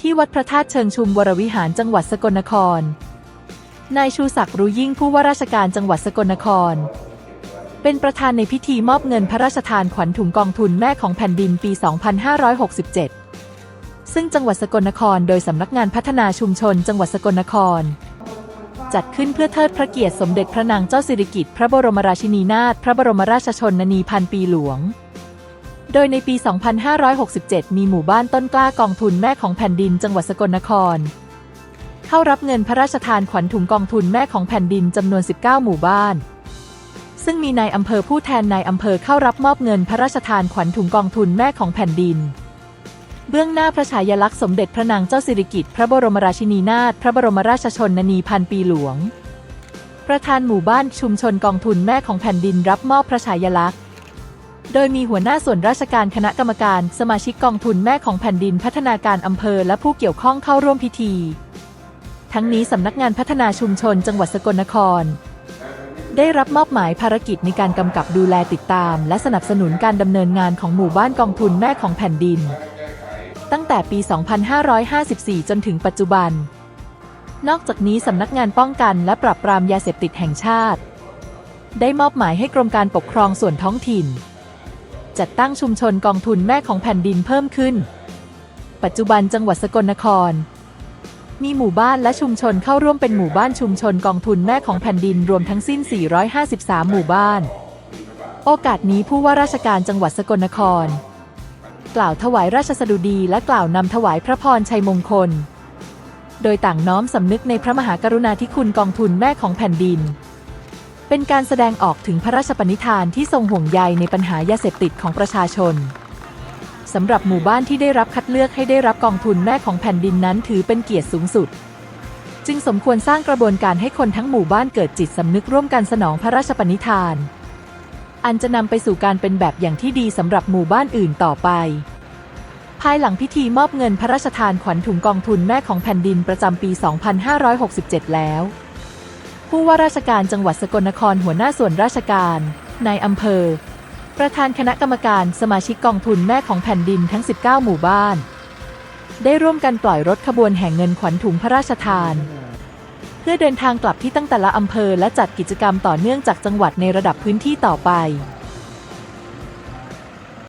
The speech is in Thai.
ที่วัดพระธาตุเชิงชุมวรวิหารจังหวัดสกลนคร นายชูศักดิ์รู้ยิ่งผู้ว่าราชการจังหวัดสกลนคร เป็นประธานในพิธีมอบเงินพระราชทานขวัญถุงกองทุนแม่ของแผ่นดินปี 2567 ซึ่งจังหวัดสกลนครโดยสำนักงานพัฒนาชุมชนจังหวัดสกลนคร จัดขึ้นเพื่อเทิดพระเกียรติสมเด็จพระนางเจ้าสิริกิติ์พระบรมราชินีนาถพระบรมราชชนนีพันปีหลวง โดยในปี 2567 มีหมู่บ้านต้นกล้ากองทุนแม่ของแผ่นดินจังหวัดสกลนคร เข้ารับเงินพระราชทานขวัญถุงกองทุนแม่ของแผ่นดินจำนวน 19 หมู่บ้าน ซึ่งมีนายอำเภอผู้แทนนายอำเภอเข้ารับมอบเงินพระราชทานขวัญถุงกองทุนแม่ของแผ่นดิน เบื้องหน้าพระฉายาลักษณ์สมเด็จพระนางเจ้าสิริกิติ์พระบรมราชินีนาถพระบรมราชชนนีพันปีหลวง ประธานหมู่บ้านชุมชนกองทุนแม่ของแผ่นดินรับมอบพระฉายาลักษณ์ โดยมีหัวหน้าส่วนราชการคณะกรรมการ สมาชิกกองทุนแม่ของแผ่นดินพัฒนาการอำเภอและผู้เกี่ยวข้องเข้าร่วมพิธี ทั้งนี้สำนักงานพัฒนาชุมชนจังหวัดสกลนคร ได้รับมอบหมายภารกิจในการกำกับดูแลติดตาม และสนับสนุนการดำเนินงานของหมู่บ้านกองทุนแม่ของแผ่นดิน ตั้งแต่ปี 2554 จนถึงปัจจุบัน นอกจากนี้สำนักงานป้องกันและปราบปรามยาเสพติดแห่งชาติ ได้มอบหมายให้กรมการปกครองส่วนท้องถิ่น จัดตั้งชุมชนกองทุนแม่ของแผ่นดินเพิ่มขึ้น ปัจจุบันจังหวัดสกลนคร มีหมู่บ้านและชุมชนเข้าร่วมเป็นหมู่บ้านชุมชนกองทุนแม่ของแผ่นดินรวมทั้งสิ้น 453 หมู่บ้าน โอกาสนี้ผู้ว่าราชการจังหวัดสกลนคร กล่าวถวายราชสดุดีและกล่าวนำถวายพระพรชัยมงคล โดยต่างน้อมสำนึกในพระมหากรุณาธิคุณกองทุนแม่ของแผ่นดิน เป็นการแสดงออกถึงพระราชปณิธานที่ทรงห่วงใยในปัญหายาเสพติดของประชาชนสำหรับหมู่บ้านที่ได้รับคัดเลือกให้ได้รับกองทุนแม่ของแผ่นดินนั้นถือเป็นเกียรติสูงสุด จึงสมควรสร้างกระบวนการให้คนทั้งหมู่บ้านเกิดจิตสำนึกร่วมกันสนองพระราชปณิธาน อันจะนำไปสู่การเป็นแบบอย่างที่ดีสำหรับหมู่บ้านอื่นต่อไป ภายหลังพิธีมอบเงินพระราชทานขวัญถุงกองทุนแม่ของแผ่นดินประจำปี 2567 แล้ว ผู้ว่าราชการจังหวัดสกลนครหัวหน้าส่วนราชการนายอำเภอ ประธานคณะกรรมการสมาชิกกองทุนแม่ของแผ่นดินทั้ง 19 หมู่บ้าน ได้ร่วมกันปล่อยรถขบวนแห่งเงินขวัญถุงพระราชทาน เพื่อเดินทางกลับที่ตั้งแต่ละอำเภอและจัดกิจกรรมต่อเนื่องจากจังหวัดในระดับพื้นที่ต่อไป